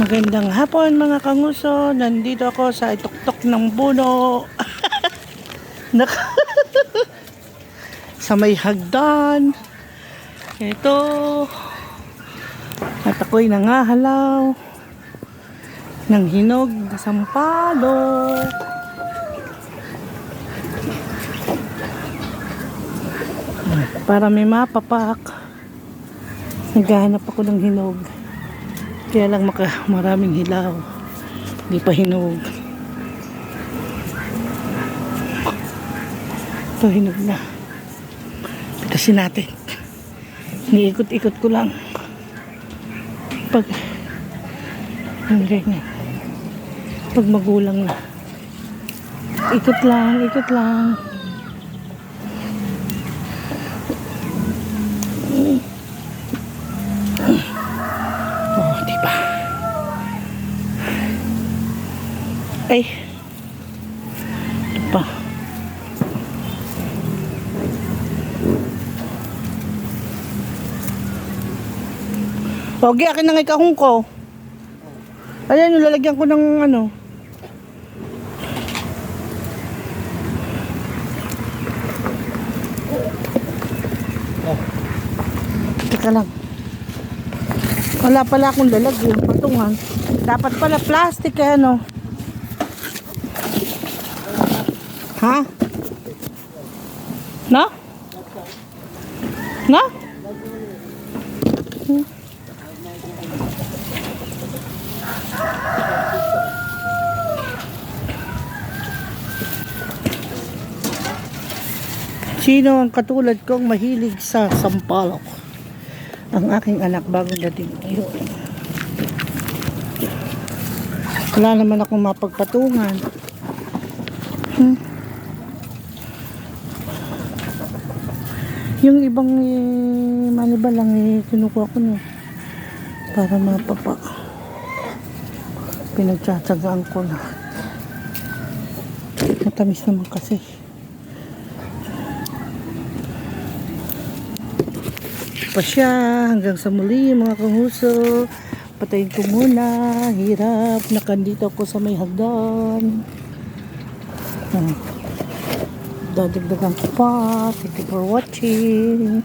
Magandang hapon mga kanguso. Nandito ako sa ituktok ng buno. Sa may hagdan. Ito. At ako'y nangahalaw ng hinog na sampalo. Para may mapapak. Naghahanap ako ng hinog. Kaya lang maka, maraming hilaw. Hindi pa hinog. Ito hinog na. Pitasin natin. Iniikot-ikot ko lang. Pag ang ganyan. Pag magulang na. Ikot lang, ikot lang. Ay. Ito pa. Pogi, akin na nga ikahong ko. Ayan, lalagyan ko ng ano. Teka lang. Wala pala akong lalagyan, patungan. Dapat pala plastic eh, ano. Ha? Na? Hmm. Sino ang katulad kong mahilig sa sampalok? Ang aking anak bagong dating ngayon. Wala naman akong mapagpatungan. Hmm. Yung ibang eh, maniba lang eh, kinukuha ko na para mapapak. Pinagtsatsagaan ko na. Matamis naman kasi. pa siya hanggang sa muli mga kahuso patayin ko muna hirap nakandito ako sa may hagdan hmm. Dadagdagan ko pa thank you for watching